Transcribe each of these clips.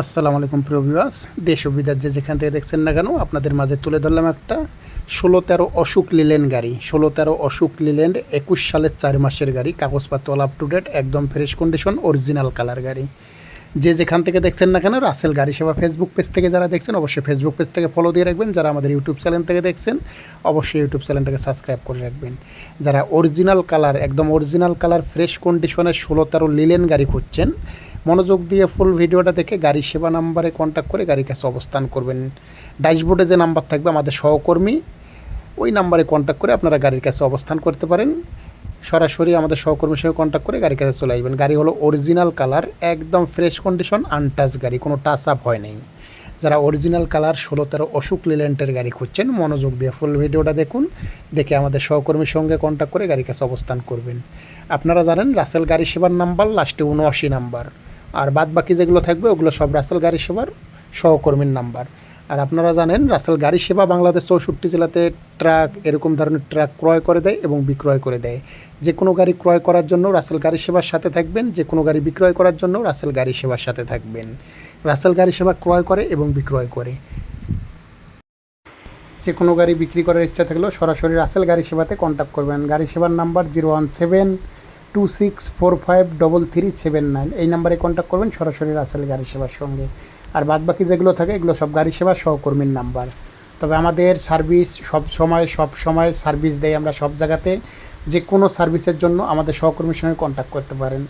আসসালামু আলাইকুম প্রিয় ভিউয়ার্স। দেশ বিদেশ যে যেখান থেকে দেখছেন না কেন, আপনাদের মাঝে তুলে ধরলাম একটা ষোলো তেরো অশোক লিলেন গাড়ি। ষোলো তেরো অশোক লিল্যান্ড একুশ সালের চার মাসের গাড়ি, কাগজপত্র অল আপ টু ডেট একদম ফ্রেশ কন্ডিশন অরিজিনাল কালার গাড়ি। যে যেখান থেকে দেখছেন না কেন, রাসেল গাড়ি সেবা ফেসবুক পেজ থেকে যারা দেখছেন, অবশ্যই ফেসবুক পেজ থেকে ফলো দিয়ে রাখবেন। যারা আমাদের ইউটিউব চ্যানেল থেকে দেখছেন, অবশ্যই ইউটিউব চ্যানেলটাকে সাবস্ক্রাইব করে রাখবেন। যারা অরিজিনাল কালার একদম অরিজিনাল কালার ফ্রেশ কন্ডিশনের ষোলো তেরো লিলেন গাড়ি খুঁজছেন মনোযোগ দিয়ে ফুল ভিডিওটা দেখে গাড়ি সেবা নাম্বারে কন্ট্যাক্ট করে গাড়ির কাছে অবস্থান করবেন। ড্যাশবোর্ডে যে নাম্বার থাকবে আমাদের সহকর্মী, ওই নাম্বারে কন্ট্যাক্ট করে আপনারা গাড়ির কাছে অবস্থান করতে পারেন। সরাসরি আমাদের সহকর্মীর সঙ্গে কন্ট্যাক্ট করে গাড়ির কাছে চলে আসবেন। গাড়ি হলো অরিজিনাল কালার একদম ফ্রেশ কন্ডিশন আনটাচ গাড়ি, কোনো টাচ আপ হয় নাই। যারা অরিজিনাল কালার ষোলো তেরো অশোক লিল্যান্ডের গাড়ি খুঁজছেন, মনোযোগ দিয়ে ফুল ভিডিওটা দেখুন, দেখে আমাদের সহকর্মীর সঙ্গে কন্ট্যাক্ট করে গাড়ির কাছে অবস্থান করবেন। আপনারা জানেন রাসেল গাড়ি সেবার নাম্বার লাস্টে উনআশি নাম্বার আর বাদ বাকি যেগুলো থাকবে, ওগুলো সব রাসেল গাড়ি সেবার সহকর্মীর নাম্বার। আর আপনারা জানেন, রাসেল গাড়ি সেবা বাংলাদেশ চৌষট্টি জেলাতে ট্রাক, এরকম ধরনের ট্রাক ক্রয় করে দেয় এবং বিক্রয় করে দেয়। যে কোনো গাড়ি ক্রয় করার জন্য রাসেল গাড়ি সেবার সাথে থাকবেন যে কোনো গাড়ি বিক্রয় করার জন্য রাসেল গাড়ি সেবার সাথে থাকবেন। রাসেল গাড়ি সেবা ক্রয় করে এবং বিক্রয় করে। যে কোনো গাড়ি বিক্রি করার ইচ্ছা থাকলেও সরাসরি রাসেল গাড়ি সেবাতে কন্ট্যাক্ট করবেন। গাড়ি সেবার number zero one seven two six four five double three seven nine এই নাম্বারে কন্ট্যাক্ট করবেন সরাসরি রাসেল গাড়ি সেবার সঙ্গে। আর বাদ বাকি যেগুলো থাকে, এগুলো সব গাড়ি সেবা সহকর্মীর নাম্বার। তবে আমাদের সার্ভিস সব সময় সব সময় সার্ভিস দেয় আমরা সব জায়গাতে। যে কোনো সার্ভিসের জন্য আমাদের সহকর্মীর সঙ্গে কন্ট্যাক্ট করতে পারেন।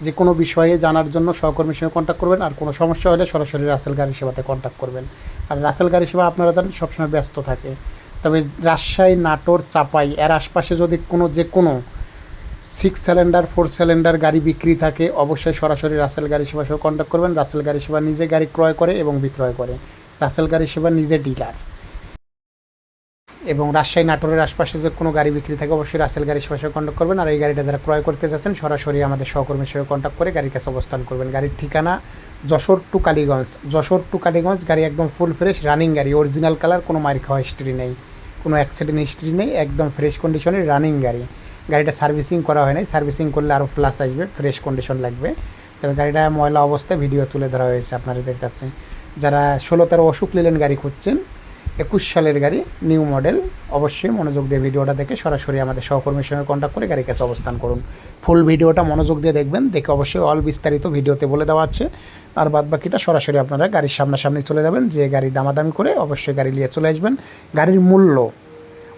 যে কোনো বিষয়ে জানার জন্য সহকর্মীর সঙ্গে কন্ট্যাক্ট করবেন। আর কোনো সমস্যা হলে সরাসরি রাসেল গাড়ি সেবাতে কন্ট্যাক্ট করবেন। আর রাসেল গাড়ি সেবা আপনারা জানেন, সবসময় ব্যস্ত থাকে। তবে রাজশাহী, নাটোর, চাপাই, এর আশপাশে যদি কোনো, যে কোনো সিক্স সিলিন্ডার ফোর সিলিন্ডার গাড়ি বিক্রি থাকে, অবশ্যই সরাসরি রাসেল গাড়ি সেবা সহ কন্ট্যাক্ট করবেন। রাসেল গাড়ি সেবা নিজে গাড়ি ক্রয় করে এবং বিক্রয় করে। রাসেল গাড়ি সেবা নিজে ডিলার। এবং রাজশাহী নাটোরের আশপাশে যে কোনো গাড়ি বিক্রি থাকে, অবশ্যই রাসেল গাড়ি সেবা সহ কন্ট্যাক্ট করবেন। আর এই গাড়িটা যারা ক্রয় করতে চাচ্ছেন সরাসরি আমাদের সহকর্মীর সঙ্গে কন্ট্যাক্ট করে গাড়ির কাছে অবস্থান করবেন। গাড়ির ঠিকানা যশোর টু কালীগঞ্জ। যশোর টু কালীগঞ্জ, গাড়ি একদম ফুল ফ্রেশ রানিং গাড়ি অরিজিনাল কালার কোনো মার খাওয়া হিস্ট্রি নেই। কোনো অ্যাক্সিডেন্ট হিস্ট্রি নেই, একদম ফ্রেশ কন্ডিশনের রানিং গাড়ি। গাড়িটা সার্ভিসিং করা হয় নাই। সার্ভিসিং করলে আরও প্লাস আসবে ফ্রেশ কন্ডিশন লাগবে। তবে গাড়িটা ময়লা অবস্থায় ভিডিও তুলে ধরা হয়েছে আপনাদের কাছে। যারা ষোলো তেরো অসুখ লিলেন গাড়ি খুঁজছেন, একুশ সালের গাড়ি নিউ মডেল অবশ্যই মনোযোগ দিয়ে ভিডিওটা দেখে সরাসরি আমাদের সহকর্মীর সঙ্গে কন্ট্যাক্ট করে গাড়ির কাছে অবস্থান করুন। ফুল ভিডিওটা মনোযোগ দিয়ে দেখবেন, দেখে অবশ্যই অল বিস্তারিত ভিডিওতে বলে দেওয়া আছে। আর বাদ বাকিটা সরাসরি আপনারা গাড়ির সামনাসামনি চলে যাবেন, যে গাড়ি দামাদামি করে অবশ্যই গাড়ি নিয়ে চলে আসবেন। গাড়ির মূল্য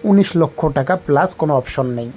উনিশ লক্ষ টাকা প্লাস কোনো অপশন নেই।